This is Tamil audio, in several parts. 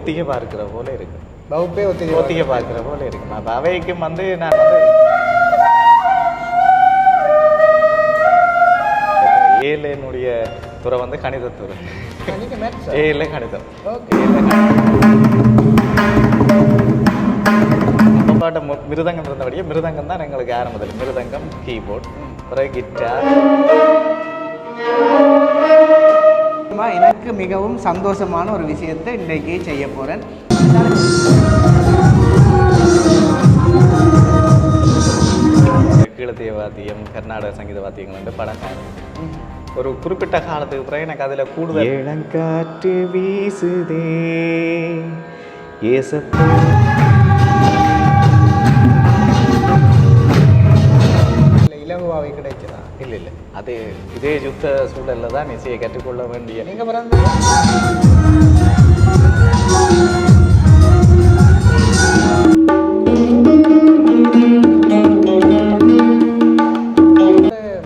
ஒத்திகை பார்க்கிற போல இருக்கு. வகுப்பே ஒத்திகை ஒத்திகை பார்க்கிற போல இருக்கு. அப்போ அவைக்கும் வந்து நான் வந்து ஏழு என்னுடைய துறை. வந்து கணிதத்துறை மேத்ஸ் ஏழு கணிதம். மு- மிருதங்கம் இருந்தபடியே மிருதங்கம் தான் எங்களுக்கு ஆரம்பத்தில். மிருதங்கம் கீபோர்ட் பிறகு கிட்டார் எனக்கு மிகவும் சந்தோஷமான ஒரு விஷயத்தை இன்றைக்கு செய்ய போறேன். கீழத்திய வாத்தியம் கர்நாடக சங்கீத வாத்தியங்கள் வந்து படம் ஒரு குறிப்பிட்ட காலத்துக்கு பிறகு எனக்கு அதில் கூடுதல் இளங்காற்று வீசுதே ஏசப்பா. அது இதே யுத்த சூழலில் தான் இசையை கற்றுக்கொள்ள வேண்டிய நீங்க பிறந்து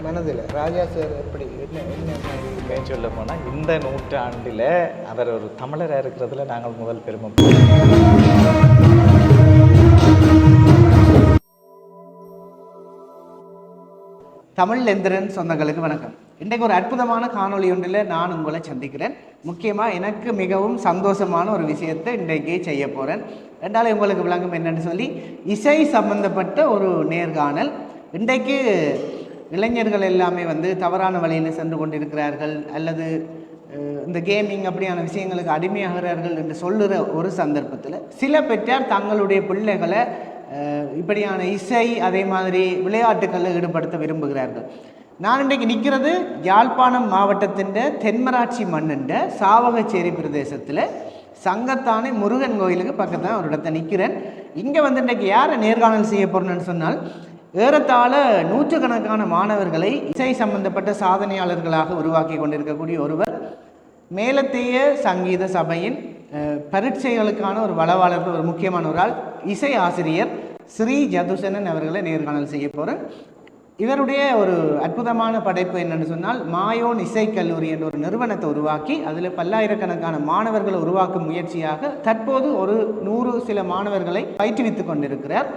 மனதில் ராஜா சார் எப்படி என்ன என்ன சொல்ல போனால் இந்த நூற்றாண்டில் அவர் ஒரு தமிழராக இருக்கிறதுல நாங்கள் முதல் பெருமை. தமிழ் எந்திரன் சொந்தங்களுக்கு வணக்கம். இன்றைக்கு ஒரு அற்புதமான காணொளி ஒன்றில் நான் உங்களை சந்திக்கிறேன். முக்கியமாக எனக்கு மிகவும் சந்தோஷமான ஒரு விஷயத்தை இன்றைக்கு செய்ய போகிறேன் ரெண்டாலும் உங்களுக்கு விளங்கும் என்னென்னு சொல்லி இசை சம்பந்தப்பட்ட ஒரு நேர்காணல். இன்றைக்கு இளைஞர்கள் எல்லாமே வந்து தவறான வழியில் சென்று கொண்டிருக்கிறார்கள். அல்லது இந்த கேமிங் அப்படியான விஷயங்களுக்கு அடிமையாகிறார்கள் என்று சொல்லுகிற ஒரு சந்தர்ப்பத்தில் சில பெற்றார் தங்களுடைய பிள்ளைகளை இப்படியான இசை அதே மாதிரி விளையாட்டுகளில் ஈடுபடுத்த விரும்புகிறார்கள். நான் இன்றைக்கு நிற்கிறது யாழ்ப்பாணம் மாவட்டத்தின் தென்மராட்சி மண்ணுண்ட சாவகச்சேரி பிரதேசத்தில். சங்கத்தானே முருகன் கோயிலுக்கு பக்கத்தில் ஒரு இடத்த நிற்கிறேன். இங்கே வந்து இன்றைக்கு யாரை நேர்காணல் செய்ய போகிறேன்னு சொன்னால் ஏறத்தாழ நூற்றுக்கணக்கான மாணவர்களை இசை சம்பந்தப்பட்ட சாதனையாளர்களாக உருவாக்கி கொண்டிருக்கக்கூடிய ஒருவர் மேலத்தேய சங்கீத சபையின் பரீட்சைகளுக்கான ஒரு வளவாளர்கள் ஒரு முக்கியமான ஒரு ஆள் இசை ஆசிரியர் ஸ்ரீ ஜதுசனன் அவர்களை நேர்காணல் செய்ய போகிறேன் இவருடைய ஒரு அற்புதமான படைப்பு என்னென்னு சொன்னால் மாயோன் இசைக்கல்லூரி என்ற ஒரு நிறுவனத்தை உருவாக்கி அதில் பல்லாயிரக்கணக்கான மாணவர்களை உருவாக்கும் முயற்சியாக தற்போது ஒரு நூறு சில மாணவர்களை பயிற்றுவித்து கொண்டிருக்கிறார்.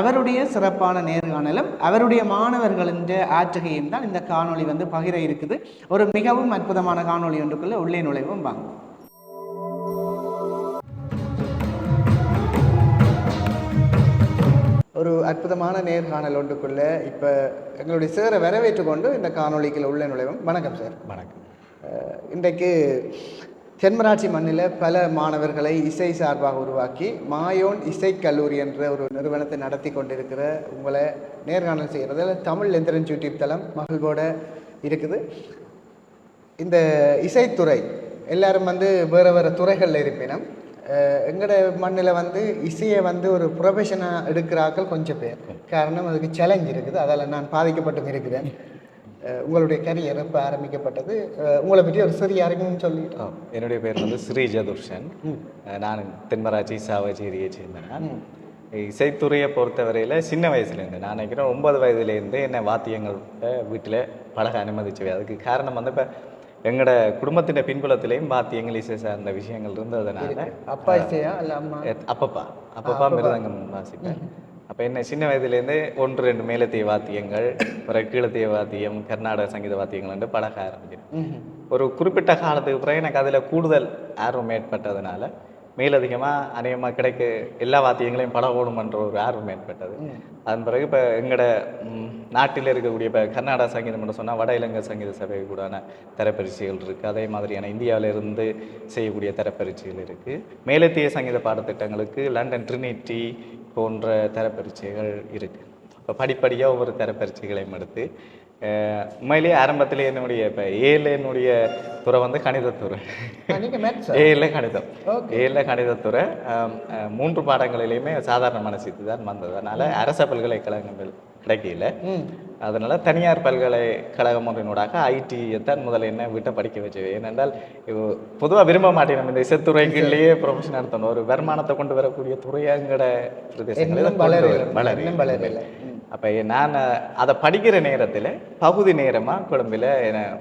அவருடைய சிறப்பான நேர்காணலும் அவருடைய மாணவர்களின் ஆற்றுகையும் தான் இந்த காணொளி வந்து பகிர இருக்குது. ஒரு மிகவும் அற்புதமான காணொளி ஒன்றுக்குள்ளே உள்ளே நுழைவும் வாங்க. ஒரு அற்புதமான நேர்காணல் ஒன்றுக்குள்ள இப்போ எங்களுடைய சேரை வரவேற்று கொண்டு இந்த காணொளிக்குள்ள உள்ள நுழைவும். வணக்கம் சார். வணக்கம். இன்றைக்கு தென்மராட்சி மண்ணில் பல மாணவர்களை இசை சார்பாக உருவாக்கி மாயோன் இசைக் கல்லூரி என்ற ஒரு நிறுவனத்தை நடத்தி கொண்டிருக்கிற உங்களை நேர்காணல் செய்கிறதுல தமிழ் எந்திரன் யூடியூப் தளம் மகிழ்வோட இருக்குது. இந்த இசைத்துறை எல்லாரும் வந்து வேறு வேறு துறைகளில் இருப்பினும் அஹ் எங்கட மண்ணில் வந்து இசையை வந்து ஒரு ப்ரொஃபஷனாக எடுக்கிறாக்கள் கொஞ்சம் பேர். காரணம் அதுக்கு சேலஞ்ச் இருக்குது. அதால் நான் பாதிக்கப்பட்டும் இருக்கிறேன். உங்களுடைய கரியர் எப்போ ஆரம்பிக்கப்பட்டது. உங்களை பற்றி ஒரு சிறிய அறிமுகம் சொல்லி ஆ, என்னுடைய பேர் வந்து ஸ்ரீ ஜதுர்ஷன் நான் தென்மராட்சி சாவச்சேரியை சேர்ந்த நான் இசைத்துறையை பொறுத்தவரையில் சின்ன வயசுலேருந்து நான் நினைக்கிறேன் ஒன்பது வயதுலேருந்து என்ன வாத்தியங்கள் வீட்டில் பழக அனுமதிச்சவை அதுக்கு காரணம் வந்து இப்போ எங்களோட குடும்பத்தின் பின்புலத்திலையும் வாத்தியங்கள் இசை சார்ந்த விஷயங்கள் இருந்ததுனால அப்பா இசையா இல்லை அம்மா? அப்பப்பா. அப்பப்பா மிருதங்கம் வாசிப்பேன். அப்போ என்ன சின்ன வயதுலேருந்தே ஒன்று ரெண்டு மேலத்திய வாத்தியங்கள் ஒரு கீழத்திய வாத்தியம் கர்நாடக சங்கீத வாத்தியங்கள் வந்து பழக ஆரம்பிச்சேன் ம்ஹும். ஒரு குறிப்பிட்ட காலத்துக்கு பிறகு எனக்கு அதில் கூடுதல் ஆர்வம் ஏற்பட்டதுனால மேலதிகமாக அநேகமாக கிடைக்க எல்லா வாத்தியங்களையும் பழகணுமன்ற ஒரு ஆர்வம் ஏற்பட்டது. அதன் பிறகு இப்போ எங்களோட நாட்டில் இருக்கக்கூடிய இப்போ கர்நாடக சங்கீதம் மட்டும் சொன்னால் வட இலங்கை சங்கீத சபை கூடான தரப்பரிட்சைகள் இருக்குது அதே மாதிரியான இந்தியாவில் இருந்து செய்யக்கூடிய தரப்பரிட்சைகள் இருக்குது மேலத்திய சங்கீத பாடத்திட்டங்களுக்கு லண்டன் ட்ரினிட்டி போன்ற தரப்பரிட்சைகள் இருக்குது இப்போ படிப்படியாக ஒவ்வொரு தரப்பரிட்சைகளையும் எடுத்து உண்மையிலேயே ஆரம்பத்திலே என்னுடைய இப்போ ஏல என்னுடைய துறை வந்து கணிதத்துறை ஏல கணிதம். ஏல கணிதத்துறை மூன்று பாடங்களிலையுமே சாதாரண மனசித்து தான் வந்தது. அதனால் அரச பல்கலைக்கழகங்கள் கிடைக்கல. அதனால தனியார் பல்கலைக்கழகம் ஒன்றினூடாக ஐடியை தான் முதல்ல என்ன விட்ட படிக்க வச்சது. ஏனென்றால் பொதுவாக விரும்ப மாட்டேன் நம்ம இந்த இசைத்துறைகள்லேயே ப்ரொஃபஷன் நடத்தணும். ஒரு வருமானத்தை கொண்டு வரக்கூடிய துறையங்கட பிரதேசங்களில் இன்னும் வளரல. அப்போ நான் அதை படிக்கிற நேரத்தில் பகுதி நேரமாக கொழும்பில்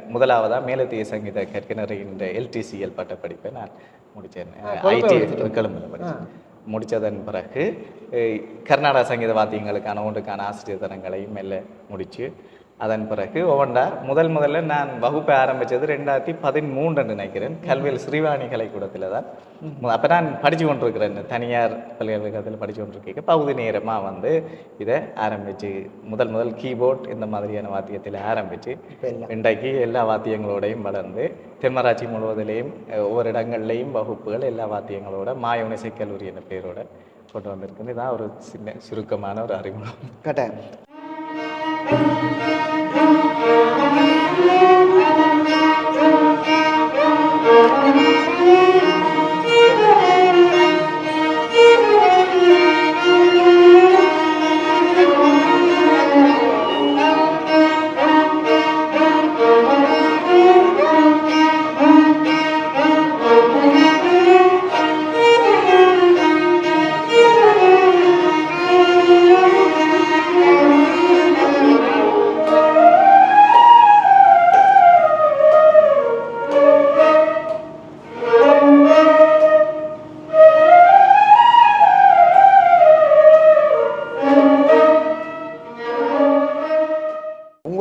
முதலாவதாக மேலத்திய சங்கீத கற்கிணறின்ற எல்டிசிஎல் பட்ட படிப்பை நான் முடித்தேன் ஐடி கொழும்பில் படித்தேன் முடித்ததன் பிறகு கர்நாடக சங்கீத வாத்தியங்களுக்கான ஒன்றுக்கான ஆசிரியர் தரங்களையும் மெல்ல முடித்து அதன் பிறகு ஒவ்வொன்றா முதல் முதல்ல நான் வகுப்பை ஆரம்பித்தது ரெண்டாயிரத்தி பதிமூன்று நினைக்கிறேன். கல்வியில் ஸ்ரீவாணி கலைக்கூடத்தில் தான். அப்போ நான் படித்து கொண்டிருக்கிறேன். தனியார் பல்கலைக்கழகத்தில் படித்து கொண்டிருக்கேன். பகுதி நேரமாக வந்து இதை ஆரம்பித்து முதல் முதல் கீபோர்ட் இந்த மாதிரியான வாத்தியத்தில் ஆரம்பித்து இன்றைக்கு எல்லா வாத்தியங்களோடையும் வளர்ந்து தென்மராட்சி முழுவதிலையும் ஒவ்வொரு இடங்கள்லையும் வகுப்புகள் எல்லா வாத்தியங்களோட மாயோன இசைக்கல்லூரி என்ற பெயரோட கொண்டு வந்திருக்குது இதான் ஒரு சின்ன சுருக்கமான ஒரு அறிமுகம். கட்டாயம்.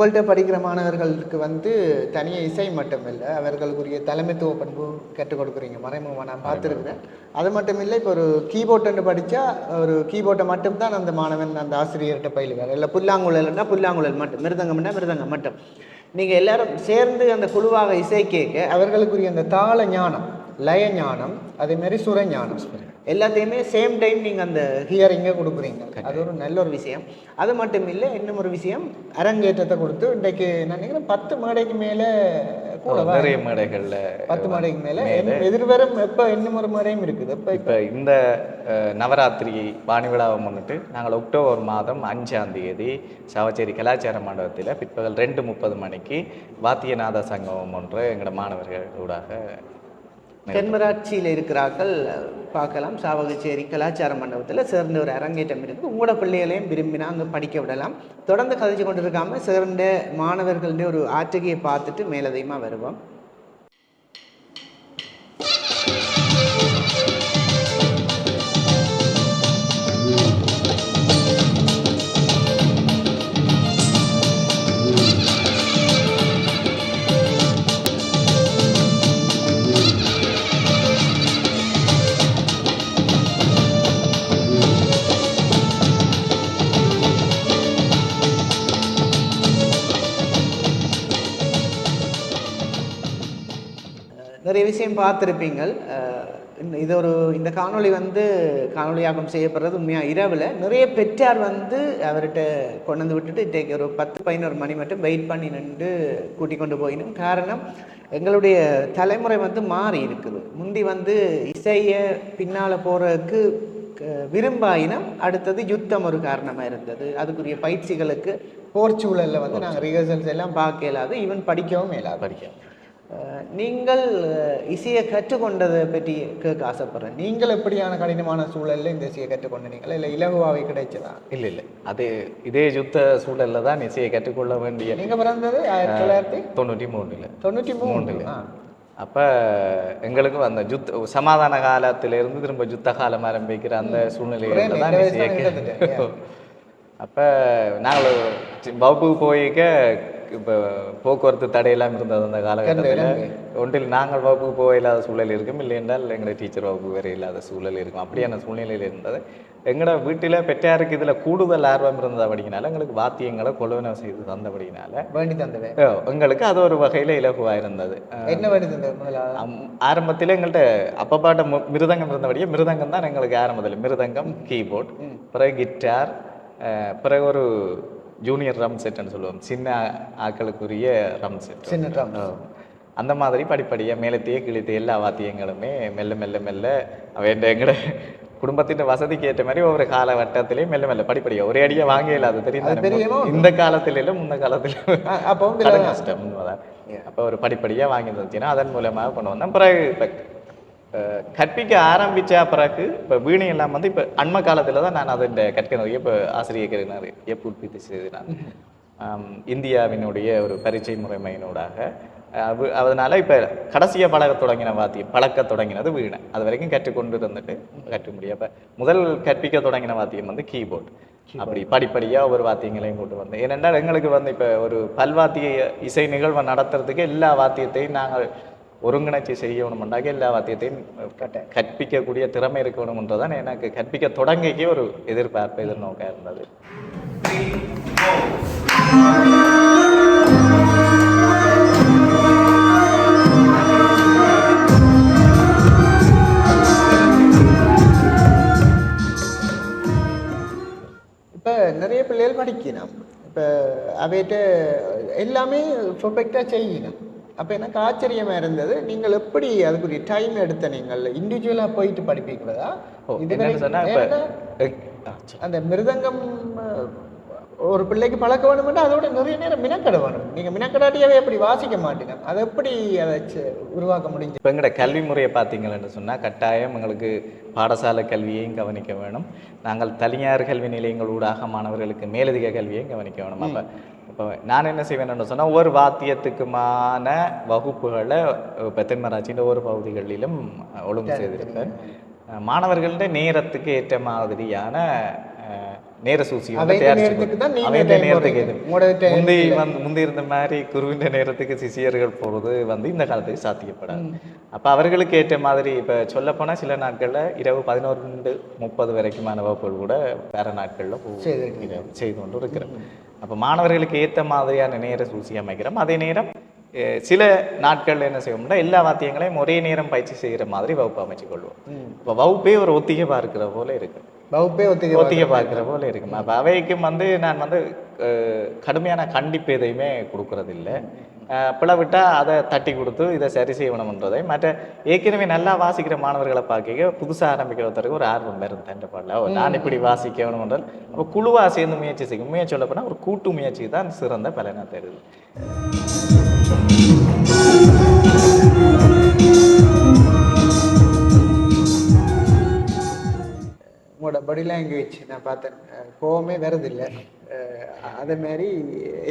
உங்கள்கிட்ட படிக்கிற மாணவர்களுக்கு வந்து தனியாக இசை மட்டும் இல்லை அவர்களுக்குரிய தலைமைத்துவ பண்பு கற்றுக் கொடுக்குறீங்க. மறைமுகமாக நான் பார்த்துருக்குறேன். அது மட்டும் இல்லை இப்போ ஒரு கீபோர்டுன்னு படித்தா ஒரு கீபோர்டை மட்டும்தான் அந்த மாணவன் அந்த ஆசிரியர்கிட்ட பயிலுவார். இல்லை புல்லாங்குழல்னா புல்லாங்குழல் மட்டும் மிருதங்கம்னா மிருதங்கம் மட்டும். நீங்கள் எல்லாரும் சேர்ந்து அந்த குழுவாக இசை கேட்க அவர்களுக்குரிய அந்த தாள ஞானம் லய ஞானம் அதே மாதிரி சுர ஞானம் எல்லாத்தையுமே சேம் டைம் நீங்கள் அந்த ஹியரிங்கை கொடுக்குறீங்க. அது ஒரு நல்ல ஒரு விஷயம். அது மட்டும் இல்லை இன்னும் ஒரு விஷயம் அரங்கேற்றத்தை கொடுத்து இன்றைக்கு நான் நினைக்கிறேன் பத்து மேடைக்கு மேலே கூட நிறைய மேடைகளில் பத்து மேடைக்கு மேலே எதிர்வரும் எப்போ இன்னும் ஒரு மேடையும் இருக்குது. எப்போ இப்போ இந்த நவராத்திரி வாணி விழாவை முன்னிட்டு நாங்கள் அக்டோபர் மாதம் அஞ்சாம் தேதி சாவச்சேரி கலாச்சார மண்டபத்தில் பிற்பகல் ரெண்டு முப்பது மணிக்கு வாத்தியநாத சங்கமம் ஒன்று எங்களோட மாணவர்கள் ஊடாக தென்மராட்சியில் இருக்கிறார்கள். பார்க்கலாம். சாவகச்சேரி கலாச்சார மண்டபத்தில் சேர்ந்த ஒரு அரங்கேற்றம் இருக்குது. உங்களோட பிள்ளைகளையும் விரும்பினா அங்கே படிக்க விடலாம். தொடர்ந்து கதைச்சு கொண்டு இருக்காமல் சேர்ந்த மாணவர்களுடைய ஒரு ஆற்றுகையை பார்த்துட்டு மேலதையுமா வருவோம். விஷயம் பார்த்துருப்பீங்கள். இது ஒரு இந்த காணொளி வந்து காணொளியாக்கம் செய்யப்படுறது உண்மையாக இரவில். நிறைய பெற்றார் வந்து அவர்கிட்ட கொண்டு வந்து விட்டுட்டு இன்றைக்கு ஒரு பத்து பதினோரு மணி மட்டும் வெயிட் பண்ணி நின்று கூட்டி கொண்டு போயினும். காரணம் எங்களுடைய தலைமுறை வந்து மாறி இருக்குது. முந்தி வந்து இசையை பின்னால் போகிறதுக்கு விரும்பாயினம். அடுத்தது யுத்தம் ஒரு காரணமாக இருந்தது. அதுக்குரிய பயிற்சிகளுக்கு போர் சூழலில் வந்து நாங்கள் ரிஹர்சல்ஸ் எல்லாம் பார்க்க இயலாது. ஈவன் படிக்கவும் இயலாது. படிக்க அஹ் நீங்கள் இசையை கற்றுக்கொண்டதை பற்றி கேட்க ஆசைப்படுறேன். நீங்கள் எப்படியான கடினமான சூழல்ல இந்த இசையை கற்றுக்கொண்டீங்களா? இல்லை இலகுவாகவே கிடைச்சதா? இல்லை இல்லை. அது இதே யுத்த சூழலில் தான் இசையை கற்றுக்கொள்ள வேண்டிய நீங்க பிறந்தது ஆயிரத்தி தொள்ளாயிரத்தி? தொண்ணூற்றி மூணில் தொண்ணூற்றி மூணு மூணுல. அப்போ எங்களுக்கு அந்த யுத்த சமாதான காலத்திலிருந்து திரும்ப யுத்த காலம் ஆரம்பிக்கிற அந்த சூழ்நிலையில தான் இசையை அப்போ நாங்கள் வகுப்புக்கு போயிக்க இப்போ போக்குவரத்து தடையெல்லாம் இருந்தது அந்த காலகட்டத்தில் ஒன்றில் நாங்கள் வகுப்புக்கு போக இல்லாத சூழல் இருக்கும். இல்லை என்றால் எங்களோட டீச்சர் வகுப்பு வேறு இல்லாத சூழல் இருக்கும். அப்படியான சூழ்நிலையில் இருந்தது. எங்களோட வீட்டில் பெற்றாருக்கு இதில் கூடுதல் ஆர்வம் இருந்தபடினால எங்களுக்கு வாத்தியங்களை கொள்வனவு செய்து தந்தபடினால வேண்டி தந்தவே. ஓ, எங்களுக்கு அது ஒரு வகையில் இலகுவாக இருந்தது. என்ன வேண்டி தந்தது ஆரம்பத்தில் எங்கள்கிட்ட அப்போ பாட்ட மு- மிருதங்கம் இருந்தபடியே மிருதங்கம் தான் எங்களுக்கு ஆரம்பத்தில். மிருதங்கம் கீபோர்ட் பிறகு கிட்டார் பிறகு ஒரு ஜூனியர் ரம் செட்னு சொல்லுவோம். சின்ன ஆட்களுக்குரிய ரம் செட் சின்ன drum. அந்த மாதிரி படிப்படியாக மேலத்தையே கிழித்து எல்லா வாத்தியங்களுமே மெல்ல மெல்ல மெல்ல அவன் எங்களோட குடும்பத்தின் வசதிக்கு ஏற்ற மாதிரி ஒவ்வொரு காலகட்டத்திலையும் மெல்ல மெல்ல படிப்படியாக ஒரே அடியாக வாங்க இல்லாத தெரியும்? இந்த காலத்துல இல்ல முன்ன காலத்துல அ- அப்போ கஷ்டம் அப்போ ஒரு படிப்படியாக வாங்கி தந்துச்சுன்னா அதன் மூலமாக கொண்டு வந்தேன். பிறகு கற்பிக்க ஆரம்பிச்ச பிறகு இப்போ வீணை எல்லாம் வந்து இப்போ அண்மை காலத்தில் தான் நான் அதன் கற்கிறது இப்போ ஆசிரியர் உற்பத்தி செய்தினான் இந்தியாவினுடைய ஒரு பரீட்சை முறைமையினூடாக. அது- அதனால இப்போ கடைசியாக பழக தொடங்கின வாத்தியம் பழக்க தொடங்கினது வீணை. அது வரைக்கும் கற்றுக்கொண்டு இருந்துட்டு கற்று முடியும் அப்போ முதல் கற்பிக்க தொடங்கின வாத்தியம் வந்து கீபோர்டு. அப்படி படிப்படியாக ஒவ்வொரு வாத்தியங்களையும் கொண்டு வந்தேன் ஏனென்றால் எங்களுக்கு வந்து இப்போ ஒரு பல்வாத்திய இசை நிகழ்வை நடத்துறதுக்கு எல்லா வாத்தியத்தையும் நாங்கள் ஒருங்கிணைச்சி செய்யணும்னாக்க எல்லா வாத்தியத்தையும் கற்பிக்கக்கூடிய திறமை இருக்கணும்ன்றதான் எனக்கு கற்பிக்க தொடங்கிக்கு ஒரு எதிர்பார்ப்பு எதிர்நோக்காக இருந்தது. இப்போ நிறைய பிள்ளைகள் படிக்கணும். இப்போ அவைகிட்ட எல்லாமே பர்ஃபெக்டாக செய்யணும். அப்போ எனக்கு ஆச்சரியமாக இருந்தது. நீங்கள் எப்படி அதுக்குரிய டைம் எடுத்த நீங்கள்? இண்டிவிஜுவலாக போயிட்டு படிப்பீங்களா? சரி. அந்த மிருதங்கம் ஒரு பிள்ளைக்கு பழக்க வேணும்னா அதோட நிறைய நேரம் மினக்கட வேணும். நீங்கள் மினக்கடாட்டியாவே எப்படி வாசிக்க மாட்டீங்க. அதை எப்படி அதை உருவாக்க முடிஞ்சு? இப்போ எங்களோட கல்வி முறையை பார்த்தீங்கன்னு சொன்னால் கட்டாயம் எங்களுக்கு பாடசாலை கல்வியையும் கவனிக்க வேணும். நாங்கள் தனியார் கல்வி நிலையங்கள் ஊடாக மாணவர்களுக்கு மேலதிக கல்வியையும் கவனிக்க வேணும். அப்போ இப்போ நான் என்ன செய்வேன்னு சொன்னால் ஒவ்வொரு வாத்தியத்துக்குமான வகுப்புகளை இப்போ தென்மராட்சியின் ஒவ்வொரு பகுதிகளிலும் ஒழுங்கு செய்திருப்பேன். அஹ் மாணவர்களுடைய நேரத்துக்கு ஏற்ற மாதிரியான நேர சூசி முந்தி. வந்து முந்தி இருந்த மாதிரி குருவின் நேரத்துக்கு சிசியர்கள் போகிறது வந்து இந்த காலத்துக்கு சாத்தியப்படாது. அப்போ அவர்களுக்கு ஏற்ற மாதிரி இப்போ சொல்லப்போனால் சில நாட்களில் இரவு பதினொன்று முப்பது வரைக்குமான வகுப்புகள் கூட வேற நாட்களில். செய்து கொண்டு இருக்கிறோம் அப்போ மாணவர்களுக்கு ஏற்ற மாதிரியான நேர சூசி அமைக்கிறோம். அதே நேரம் சில நாட்களில் என்ன செய்வோம்னா எல்லா வாத்தியங்களையும் ஒரே நேரம் பயிற்சி செய்கிற மாதிரி வகுப்பு அமைச்சு கொள்வோம். இப்போ வகுப்பே ஒரு ஒத்திகை பார்க்கிற போல இருக்கு. வகுப்பே ஒத்திகை ஒத்திகை பார்க்குற போல இருக்கும்? அப்போ அவைக்கும் வந்து நான் வந்து கடுமையான கண்டிப்பு எதையுமே கொடுக்கறதில்ல. பிளவிட்டா அதை தட்டி கொடுத்து இதை சரி செய்யணும்ன்றதை மற்ற ஏற்கனவே நல்லா வாசிக்கிற மாணவர்களை பார்க்க புதுசாக ஆரம்பிக்கிறவருக்கு ஒரு ஆர்வம் இருந்தேன் என்ற பாடல. நான் இப்படி வாசிக்கணும் என்றால் அப்போ குழுவாக சேர்ந்து முயற்சி செய்யும். முயற்சி சொல்ல போனால் ஒரு கூட்டு முயற்சி தான் சிறந்த பலனை தருது. உங்களோட பாடி லாங்குவேஜ் நான் பார்த்தேன். கோவமே வருதில்லை அதே மாதிரி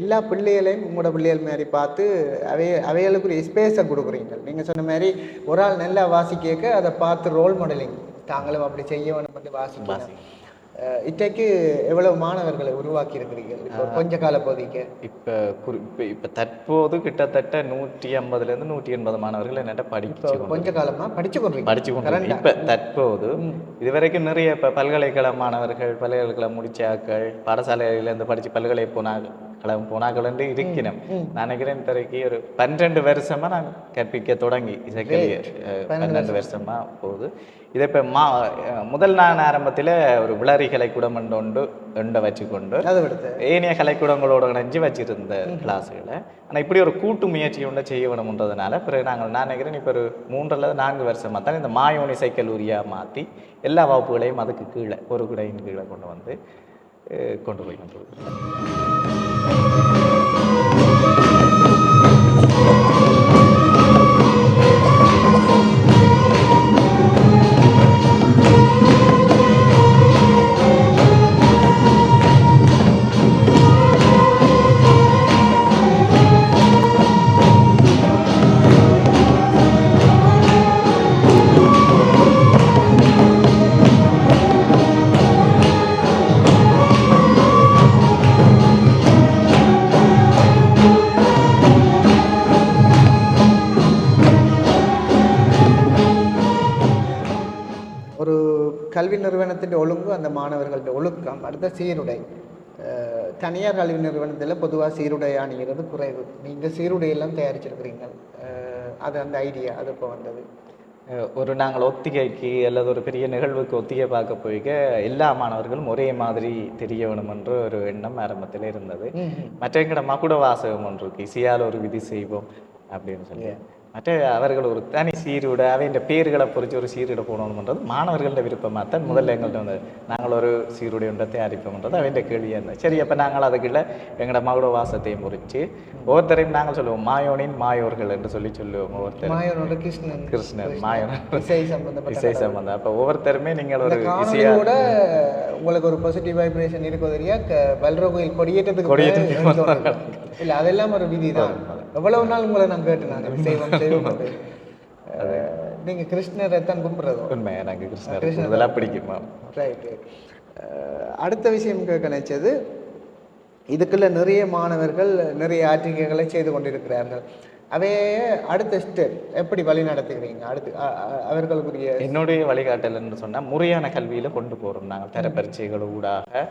எல்லா பிள்ளைகளையும் உங்களோட பிள்ளைகள் மாதிரி பார்த்து அவைய அவைகளுக்குரிய ஸ்பேஸை கொடுக்குறீங்க நீங்கள் சொன்ன மாதிரி ஒரு ஆள் நல்லா வாசிக்க அதை பார்த்து ரோல் மாடலிங் தாங்களும் அப்படி செய்ய வந்து வாசிக்கணும். இன்றைக்கு எவ்வளவு மாணவர்களை உருவாக்கி இருக்கிறீர்கள் இப்போ கொஞ்ச கால பகுதிக்கு இப்போ குறி இப்போ இப்போ தற்போது கிட்டத்தட்ட நூற்றி ஐம்பதுலேருந்து நூற்றி எண்பது மாணவர்கள் என்னட்ட படிச்சு கொஞ்ச காலமா படிச்சு கொண்டிருக்கீங்க படிச்சு கொண்டு இப்போ தற்போது இதுவரைக்கும் நிறைய இப்போ பல்கலைக்கழக மாணவர்கள் பல்கலைக்கழகம் முடிச்சாக்கள் பாடசாலையிலேருந்து படித்து பல்கலை போனாக்களம் போனாக்கள் இருக்கிறேன். நான் நினைக்கிறேன் இத்தரைக்கு ஒரு பன்னிரெண்டு வருஷமா நான் கற்பிக்க தொடங்கி இசைக்கல்வி அஹ், பன்னெண்டு வருஷமா. போகுது. இதை இப்போ மா முதல் நான் ஆரம்பத்தில் ஒரு விளரி கலைக்கூடம் உண்டு ஒன்றை வச்சுக்கொண்டு ஏனைய கலைக்கூடங்களோட இணைஞ்சு வச்சிருந்த கிளாஸுகளை ஆனால் இப்படி ஒரு கூட்டு முயற்சி ஒன்று செய்ய வேணும்ன்றதுனால பிறகு நாங்கள் நான் நினைக்கிறேன் இப்போ ஒரு மூன்று அல்லது நான்கு வருஷமாக தான் இந்த மாயோனி கல்லூரியாக மாற்றி எல்லா வகுப்புகளையும் அதுக்கு கீழே ஒரு குடையின் கீழே கொண்டு வந்து கொண்டு போய் கொண்டிருக்கிறோம். うん。ஒரு கல்வி நிறுவனத்தின் ஒழுங்கு அந்த மாணவர்கள்ட்ட ஒழுக்கம் அடுத்த சீருடை. தனியார் கல்வி நிறுவனத்தில் பொதுவாக சீருடை அணிகிறது குறைவு. நீங்கள் சீருடை எல்லாம் தயாரிச்சிருக்கிறீங்க. அது அந்த ஐடியா அது இப்போ வந்தது. ஒரு நாங்கள் ஒத்திகைக்கு அல்லது ஒரு பெரிய நிகழ்வுக்கு ஒத்திகை பார்க்க போய்க்க எல்லா மாணவர்களும் ஒரே மாதிரி தெரிய வேணுமென்ற ஒரு எண்ணம் ஆரம்பத்தில் இருந்தது. மற்ற எங்கட மகுட வாசகம் ஒன்று இருக்கு. இசையால் ஒரு விதி செய்வோம் அப்படின்னு சொல்லி மற்ற அவர்கள் ஒரு தனி சீருடை அவையின் பேர்களை பொறிச்சு ஒரு சீருடை போடணுன்றது மாணவர்களோட விருப்பமாக தான் முதல்ல எங்கள்கிட்ட வந்து நாங்கள் ஒரு சீருடை ஒன்றை தயாரிப்போம்ன்றது அவையின் கேள்வியாக இருந்தது. சரி அப்போ நாங்கள் அதுக்குள்ள எங்களோட மகுட வாசத்தையும் பொறிச்சு ஒவ்வொருத்தரையும் நாங்கள் சொல்லுவோம் மாயோனின் மாயோர்கள் என்று சொல்லி சொல்லுவோம் ஒவ்வொருத்தர். கிருஷ்ணன். கிருஷ்ணன் மாயன். இசை சம்பந்தம். அப்போ ஒவ்வொருத்தருமே நீங்கள் ஒரு இந்த இசையா காணொலியோட உங்களுக்கு ஒரு பாசிட்டிவ் வைப்ரேஷன் இருக்கும் தெரியா பல்ரோ கோயில் கொடியேற்றத்துக்கு கொடியேற்றத்துக்கு. இல்ல அதெல்லாம் ஒரு விதி தான் எவ்வளவு நாள் உங்களை நான் கேட்டு நான்? செய்வோம் செய்வோம் நீங்க கிருஷ்ணரை தான் கும்பிடுறதும் உண்மை எனக்கு கிருஷ்ணர் இதெல்லாம் பிடிக்குமா? ரைட்டு அடுத்த விஷயம் கேட்க நினைச்சது இதுக்குள்ள நிறைய மாணவர்கள் நிறைய ஆற்றிக்கைகளை செய்து கொண்டிருக்கிறார்கள். அவையே அடுத்த ஸ்டெப் எப்படி வழி நடத்துகிறீங்க? அடுத்து அவர்களுக்குரிய என்னுடைய வழிகாட்டல் என்று சொன்னா முறையான கல்வியில கொண்டு போறோம் நாங்கள். தர பரீட்சைகள் ஊடாக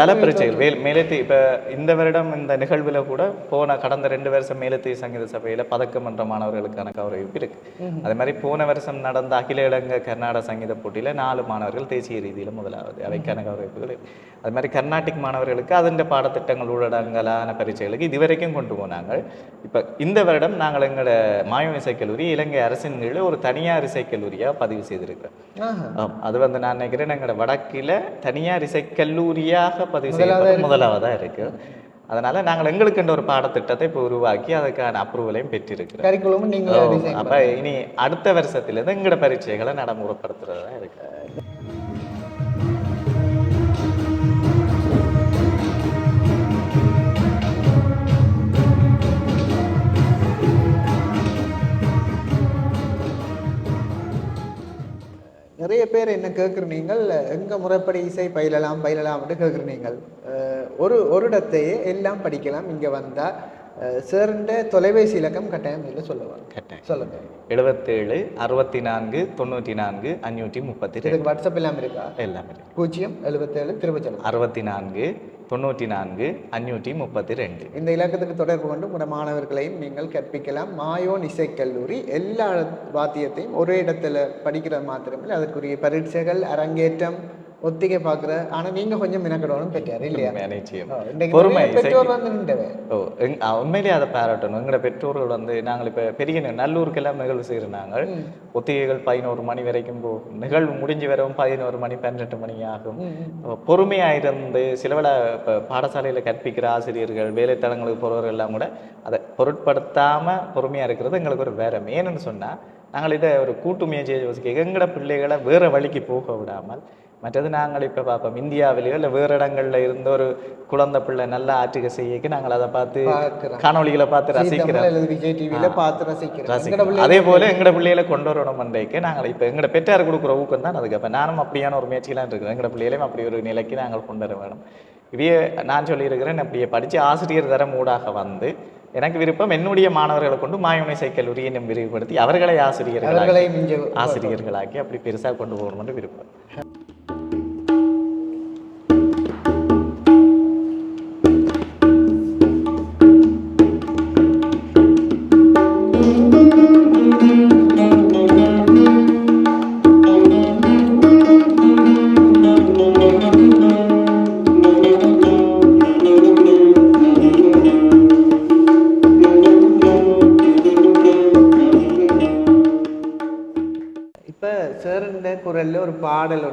தல பரீட்சைகள் வேல் மேலத்தி இப்ப இந்த வருடம் இந்த நிகழ்வுல கூட போன கடந்த ரெண்டு வருஷம் மேலத்திய சங்கீத சபையில பதக்கம் என்ற மாணவர்களுக்கான கௌரவிப்பு இருக்கு. அதே மாதிரி போன வருஷம் நடந்த அகில இலங்கை கர்நாடக சங்கீத போட்டியில நாலு மாணவர்கள் தேசிய ரீதியில முதலாவது. அவைக்கான கௌரவிப்புகள் இருக்கு. அது மாதிரி கர்நாடிக் மாணவர்களுக்கு அதிண்ட பாடத்திட்டங்கள் உள்ளடங்கலான பரீட்சைகளுக்கு இதுவரைக்கும் கொண்டு போனாங்க. இப்ப இந்த வருடம் நாங்கள் எங்களோட மாயோன் இசைக்கல்லூரி இலங்கை அரசின் கீழ் ஒரு தனியார் இசைக்கல்லூரியா பதிவு செய்திருக்கிறோம். ஆஹா. ஆம், அது வந்து நான் நினைக்கிறேன் எங்களோட வடக்கில் தனியார் இசைக்கல்லூரியாக பதிவு செய்யப்பட்ட முதலாவதா இருக்கு. அதனால நாங்கள் எங்களுக்குன்ற ஒரு பாடத்திட்டத்தை இப்போ உருவாக்கி அதுக்கான அப்ரூவலையும் பெற்றிருக்கிறோம். கரிக்குலமும் நீங்களே அப்ப இனி அடுத்த வருஷத்திலிருந்து எங்களோட பரீட்சைகளை நடைமுறைப்படுத்துறதா இருக்கு. நிறைய பேர் என்ன கேட்குறீங்கள் எங்கே முறைப்படி இசை பயிலலாம் பயிலலாம்னு கேட்குறீங்கள் ஒரு ஒரு இடத்தையே எல்லாம் படிக்கலாம். இங்கே வந்தால் சேர்ந்த தொலைபேசி இலக்கம் கட்டாயம் இல்லை சொல்லுவாங்க. கட்டாயம். சொல்லுங்க. எழுபத்தேழு அறுபத்தி நான்கு தொண்ணூற்றி நான்கு அஞ்சூற்றி முப்பத்தி ரெண்டு. வாட்ஸ்அப் எல்லாம் இருக்கா? எல்லாமே பூஜ்ஜியம் எழுபத்தேழு திருவச்சலம் அறுபத்தி நான்கு தொண்ணூற்றி நான்கு அஞ்சூற்றி முப்பத்தி ரெண்டு. இந்த இலக்கத்துக்கு தொடர்பு கொண்டு உங்களோட மாணவர்களையும் நீங்கள் கற்பிக்கலாம். மாயோன் இசைக்கல்லூரி எல்லா வாத்தியத்தையும் ஒரே இடத்துல படிக்கிறது மாத்திரமில்லை. அதற்குரிய பரீட்சைகள் அரங்கேற்றம் ஒத்திகை பார்க்குற ஆனா நீங்க கொஞ்சம் மினக்கடணும் பெற்றார் இல்லையா? நிச்சயம். பொறுமை பெற்றோர் வந்து ஓ அ, உண்மையிலேயே அதை பாராட்டணும். எங்களோட பெற்றோர்கள் வந்து நாங்கள் இப்போ பெரிய நி- நல்லூருக்கெல்லாம் நிகழ்வு செய்கிற நாங்கள் ஒத்திகைகள் பதினோரு மணி வரைக்கும் போகும் நிகழ்வு முடிஞ்சு வரவும் பதினோரு மணி பன்னெண்டு மணி ஆகும். பொறுமையாக இருந்து சிலவிட இப்போ பாடசாலையில் கற்பிக்கிற ஆசிரியர்கள் வேலைத்தளங்களுக்கு போகிறவர்கள் எல்லாம் கூட அதை பொருட்படுத்தாமல் பொறுமையாக இருக்கிறது எங்களுக்கு ஒரு வேற ஏன்னு சொன்னால் நாங்கள் இதை ஒரு கூட்டு முயற்சியை யோசிக்க எங்களோட பிள்ளைகளை வேறு வழிக்கு போக விடாமல் மற்றது நாங்கள் இப்போ பார்ப்போம். இந்தியாவிலேயோ இல்லை வேறு இடங்கள்ல இருந்த ஒரு குழந்தை பிள்ளை நல்லா ஆற்றுக செய்யக்கு நாங்கள் அதை பார்த்து. காணொளிகளை பார்த்து ரசிக்கிறோம். விஜய் டிவியில பார்த்து ரசிக்கிறோம். ரசிக்கிறோம். அதே போல எங்கட பிள்ளைகளை கொண்டு வரணும் பண்றதுக்கு நாங்கள் இப்போ எங்கட பெற்றார் கொடுக்குற ஊக்கம் தான் அதுக்கு. அப்போ நானும் அப்படியான ஒரு முயற்சியெல்லாம் இருக்குது எங்கட பிள்ளைகளையும் அப்படி ஒரு நிலைக்கு நாங்கள் கொண்டு வர வேணும் இவையே நான் சொல்லியிருக்கிறேன். அப்படியே படித்து ஆசிரியர் தரம் ஊடாக வந்து எனக்கு விருப்பம் என்னுடைய மாணவர்களை கொண்டு மாயோனை கல்லூரியை இன்னும் விரிவுபடுத்தி அவர்களை ஆசிரியர்களாக ஆசிரியர்களாக்கி அப்படி பெருசா கொண்டு போகணும்னு விருப்பம்.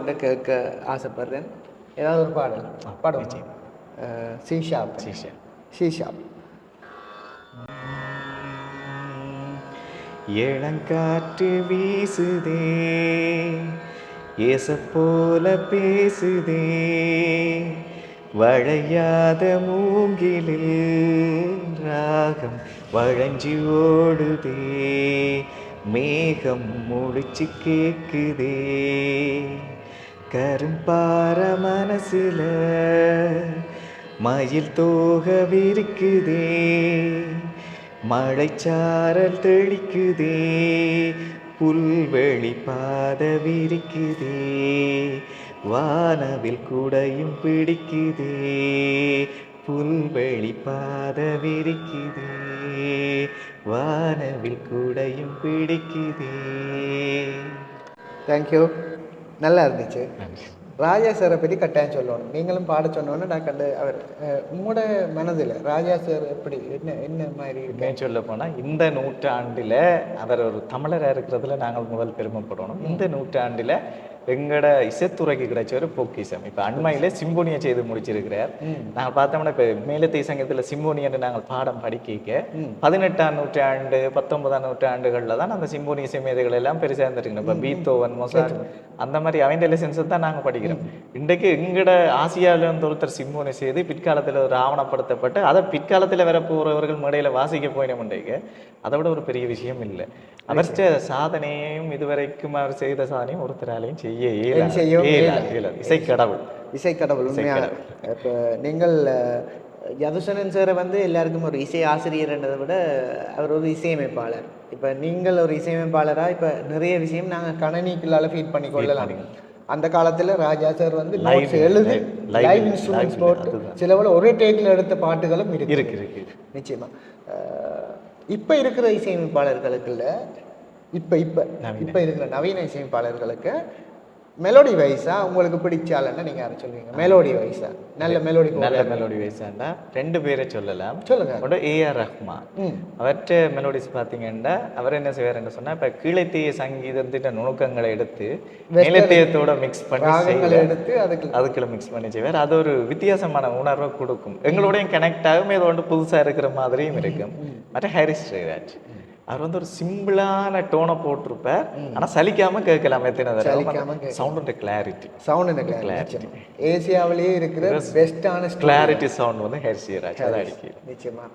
பாடல் ஒன்று கேட்க ஆசைப்படுறேன். ஏதாவது ஒரு பாடல் அஹ், சீஷாப் சீஷா. சீஷாப் இளங்காற்று வீசுதே ஏச போல பேசுதே வளையாத மூங்கிலில் ராகம் வளைஞ்சி ஓடுதே மேகம் முழிச்சு கேக்குதே. கரும்பார மனசுல மயில் தோக விரிக்குதே மழைச்சாரல் தெளிக்குதே புல்வெளி பாத விரிக்குதே வானவில் குடையும் பிடிக்குதே புல்வெளி பாத விரிக்குதே வானவில் குடையும் பிடிக்குதே. தேங்க்யூ நல்லா இருந்துச்சு ராஜா சாரை பற்றி கட்டாயம் சொல்லணும். நீங்களும் பாட சொன்னோன்னு நான் கண்டு அவர் உங்களோட மனதில் ராஜா சார் எப்படி என்ன என்ன மாதிரி இருக்கு? உண்மையை சொல்ல போனால் இந்த நூற்றாண்டில் அவர் ஒரு தமிழராக இருக்கிறதுல நாங்கள் முதல் பெருமைப்படணும். இந்த நூற்றாண்டில் எங்களோட இசைத்துறைக்கு கிடைச்ச ஒரு பொக்கிஷம். இப்போ அண்மையில சிம்போனியை செய்து முடிச்சிருக்கிறார். நாங்கள் பார்த்தோம்னா இப்போ மேலத்தை சங்கத்தில் சிம்போனி என்று நாங்கள் பாடம் படிக்க பதினெட்டாம் நூற்றாண்டு பத்தொன்பதாம் நூற்றாண்டுகளில் தான் அந்த சிம்போனி இசை மேதைகள் எல்லாம் பெருசாக இருந்துருக்கணும் இப்போ பீத்தோவன் மொசாட் அந்த மாதிரி அவன் லெசன்ஸை தான் நாங்கள் படிக்கிறோம். இன்றைக்கு எங்கட ஆசியாவில் இருந்து ஒருத்தர் சிம்போனி செய்து பிற்காலத்தில் ஒரு ஆவணப்படுத்தப்பட்டு அதை பிற்காலத்தில் வரப்போகிறவர்கள் மேடையில் வாசிக்க போயினோம் இன்றைக்கு. அதை விட ஒரு பெரிய விஷயம் இல்லை. அவர்கிட்ட சாதனையையும் இதுவரைக்கும் அவர் செய்த சாதனையும் ஒருத்தராலையும் செய்ய இயலாது. செய்யவும் இயலாது, இயலாது. இசைக்கடவுள். இசைக்கடவுள் உண்மையாக இப்போ நீங்கள் யதுசனன் சாரை வந்து எல்லாருக்கும் ஒரு இசை ஆசிரியர்ன்றதை விட அவர் ஒரு இசையமைப்பாளர். இப்போ நீங்கள் ஒரு இசையமைப்பாளராக இப்போ நிறைய விஷயம் நாங்கள் கணனிக்குள்ளால ஃபீட் பண்ணி கொள்ளலாம். அந்த காலத்தில் ராஜா சார் வந்து எழுதி live, லைவ் இன்ஸ்ட்ருமெண்ட்ஸ் போட்டு. சிலவள ஒரே டேக்கில் எடுத்த பாட்டுகளும் இருக்கு. நிச்சயமா. அஹ், இப்ப இருக்கிற இசையமைப்பாளர்களுக்குள்ள இப்ப இப்ப. இப்ப இருக்கிற நவீன இசையமைப்பாளர்களுக்கு மெலோடி வைஸா உங்களுக்கு பிடிச்சாலன்னா நீங்க யாரை சொல்லுவீங்க மெலோடி வைஸா நல்ல மெலோடி நல்ல மெலோடி வயசாண்டா ரெண்டு பேரை சொல்லலாம். சொல்லுங்க. ஒன்று ஏஆர் ரஹ்மான். அவற்றை மெலோடிஸ் பார்த்தீங்கன்னா அவர் என்ன செய்வாருன்னு சொன்னா இப்போ கீழைத்தேய சங்கீதத்தின் நுணுக்கங்களை எடுத்து மேலத்தேயத்தோட மிக்ஸ் பண்ணி. எடுத்து அதுக்கு அதுக்குள்ள மிக்ஸ் பண்ணி செய்வார். அது ஒரு வித்தியாசமான உணர்வை கொடுக்கும். எங்களோடையும் கனெக்ட் ஆகும். ஏதோ ஒன்று புதுசா இருக்கிற மாதிரியும் இருக்கும். மற்ற ஹாரிஸ் ஸ்ரீராஜ். அவர் வந்து ஒரு சிம்பிளான டோனை போட்டிருப்பார். ஆனா சலிக்காம கேட்கலாம் எத்தனை சலிக்காம தடவை சவுண்டோட கிளாரிட்டி சவுண்ட் எனக்கு ஏசியாவிலேயே இருக்கிற பெஸ்டான கிளாரிட்டி சவுண்ட் வந்து ஹாரிஸ் ஸ்ரீராஜ் அதை அடிக்கல நிச்சயமா.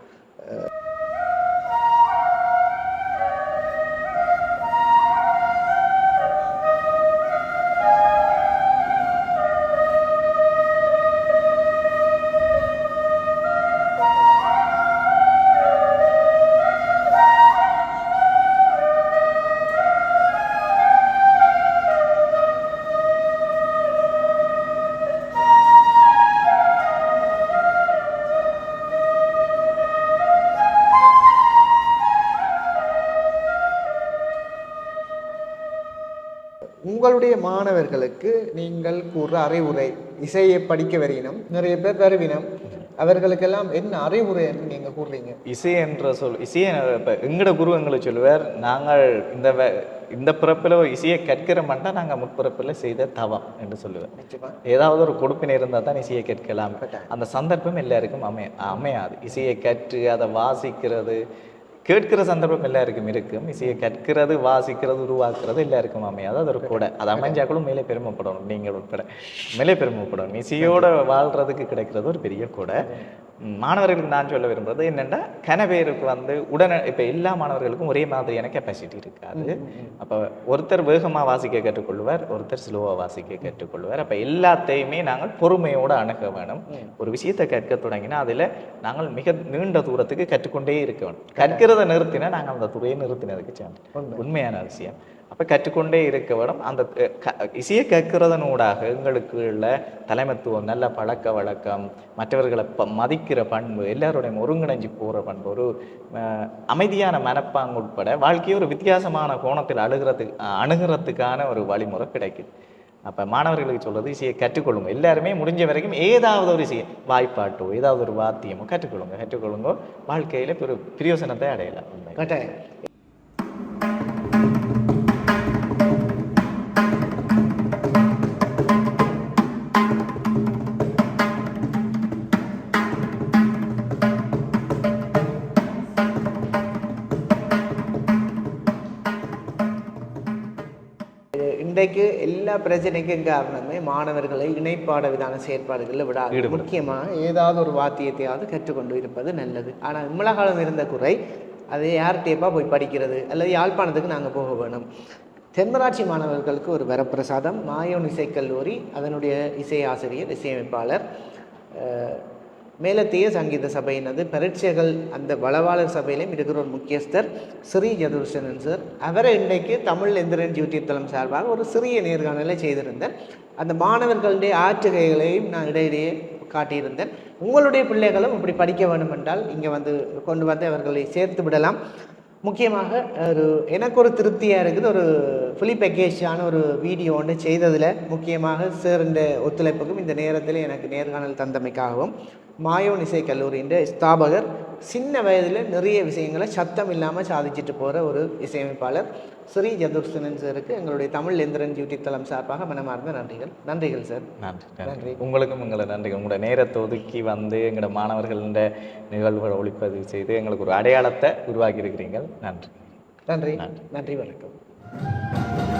மாணவர்களுக்கு நீங்கள் கூறுற அறிவுரை இசையை படிக்க வரினம் நிறைய பேர் வருவினம் அவர்களுக்கெல்லாம் என்ன அறிவுரை என்று நீங்க கூறுறீங்க? இசை என்ற சொல் இசையை இப்போ எங்கட குரு எங்களை சொல்லுவார் நாங்கள் இந்த இந்த பிறப்பில் இசையை கற்கிற மாட்டா நாங்கள் முற்பிறப்பில் செய்த தவம் என்று சொல்லுவேன். ஏதாவது ஒரு கொடுப்பினை இருந்தால் தான் இசையை கேட்கலாம். அந்த சந்தர்ப்பம் எல்லாருக்கும் அமைய அமையாது. இசையை கற்று அதை வாசிக்கிறது கேட்கிற சந்தர்ப்பம் எல்லாருக்கும் இருக்கும். இசையை கற்கிறது வாசிக்கிறது உருவாக்குறது எல்லாருக்கும் அமையாது அது ஒரு கூட. அது அமைஞ்சாக்களும் மேலே பெருமைப்படணும் நீங்கள் உட்பட. மேலே பெருமைப்படணும் இசையோட வாழ்றதுக்கு கிடைக்கிறது ஒரு பெரிய கூட. மாணவர்களுக்கு நான் சொல்ல விரும்புறது என்னென்னா கன பேருக்கு வந்து உடனே இப்போ எல்லா மாணவர்களுக்கும் ஒரே மாதிரியான கெப்பாசிட்டி இருக்காது. அப்போ ஒருத்தர் வேகமாக வாசிக்க கற்றுக்கொள்வார் ஒருத்தர் ஸ்லோவாக வாசிக்க கற்றுக்கொள்வார் அப்போ எல்லாத்தையுமே நாங்கள் பொறுமையோடு அணுக வேணும். ஒரு விஷயத்தை கற்க தொடங்கினா அதில் நாங்கள் மிக நீண்ட தூரத்துக்கு கற்றுக்கொண்டே இருக்க வேணும். கற்கிறத நிறுத்தினா நாங்கள் அந்த துறையை நிறுத்தினதுக்கு சான்று உண்மையான விஷயம் அப்போ கற்றுக்கொண்டே இருக்க வேணும். அந்த இசையை கற்கிறதனூடாக எங்களுக்கு உள்ள தலைமைத்துவம் நல்ல பழக்க வழக்கம் மற்றவர்களை ப மதிக்கிற பண்பு எல்லாரோடையும் ஒருங்கிணைஞ்சு போகிற பண்பு ஒரு அமைதியான மனப்பாங்கு உட்பட வாழ்க்கையை ஒரு வித்தியாசமான கோணத்தில் அழுகிறதுக்கு அணுகிறதுக்கான ஒரு வழிமுறை கிடைக்குது. அப்போ மாணவர்களுக்கு சொல்றது இசையை கற்றுக்கொள்ளுங்க. எல்லாருமே முடிஞ்ச வரைக்கும் ஏதாவது ஒரு இசையை வாய்ப்பாட்டோ ஏதாவது ஒரு வாத்தியமோ கற்றுக்கொள்ளுங்க. கற்றுக்கொள்ளுங்க வாழ்க்கையில் ஒரு பிரயோசனத்தை அடையலாம். கட்டாயம். இன்றைக்கு எல்லா பிரச்சனைக்கும் காரணமே மாணவர்களை இணைப்பாட விதான செயற்பாடுகளில் விடாது. ஈடுபடுது. முக்கியமாக ஏதாவது ஒரு வாத்தியத்தையாவது கற்றுக்கொண்டு இருப்பது நல்லது. ஆனால் இம்மலகாலம் இருந்த குறை அது யார்கிட்டேப்பா போய் படிக்கிறது? அல்லது யாழ்ப்பாணத்துக்கு நாங்கள் போக வேணும்? தென்மராட்சி மாணவர்களுக்கு ஒரு வரப்பிரசாதம். மாயோன் இசைக்கல்லூரி அதனுடைய இசை ஆசிரியர் இசையமைப்பாளர் மேலத்திய சங்கீத சபையினது பரீட்சைகள் அந்த வளவாளர் சபையிலையும் இருக்கிற ஒரு முக்கியஸ்தர் ஸ்ரீ ஜதுர்ஷனன் சார். அவரை இன்றைக்கு தமிழ் எந்திரன் ஜூட்டித்தளம் சார்பாக ஒரு சிறிய நேர்காணலை செய்திருந்தேன். அந்த மாணவர்களுடைய ஆற்றுகைகளையும் நான் இடையிடையே காட்டியிருந்தேன். உங்களுடைய பிள்ளைகளும் இப்படி படிக்க வேண்டும் என்றால் இங்கே வந்து கொண்டு வந்து அவர்களை சேர்த்து விடலாம். முக்கியமாக ஒரு எனக்கு ஒரு திருப்தியாக இருக்குது. ஒரு ஃபுல்லி பேக்கேஜான ஒரு வீடியோ ஒன்று செய்ததில் முக்கியமாக சேர்ந்த ஒத்துழைப்புக்கும் இந்த நேரத்தில் எனக்கு நேர்காணல் தந்தமைக்காகவும் மாயோன் இசை கல்லூரியின் ஸ்தாபகர் சின்ன வயதில் நிறைய விஷயங்களை சத்தம் இல்லாமல் சாதிச்சிட்டு போகிற ஒரு இசையமைப்பாளர் ஸ்ரீ ஜதுர்சனன் சாருக்கு எங்களுடைய தமிழ் எந்திரன் யூடியூப் தளம் சார்பாக மனமார்ந்த நன்றிகள். நன்றிகள் சார் நன்றி நன்றி. உங்களுக்கும் எங்களை நன்றி உங்களோட நேரத்தை ஒதுக்கி வந்து எங்களோட மாணவர்களின் நிகழ்வுகளை ஒளிப்பதிவு செய்து எங்களுக்கு ஒரு அடையாளத்தை உருவாக்கி இருக்கிறீங்க நன்றி. நன்றி. நன்றி. நன்றி வணக்கம்.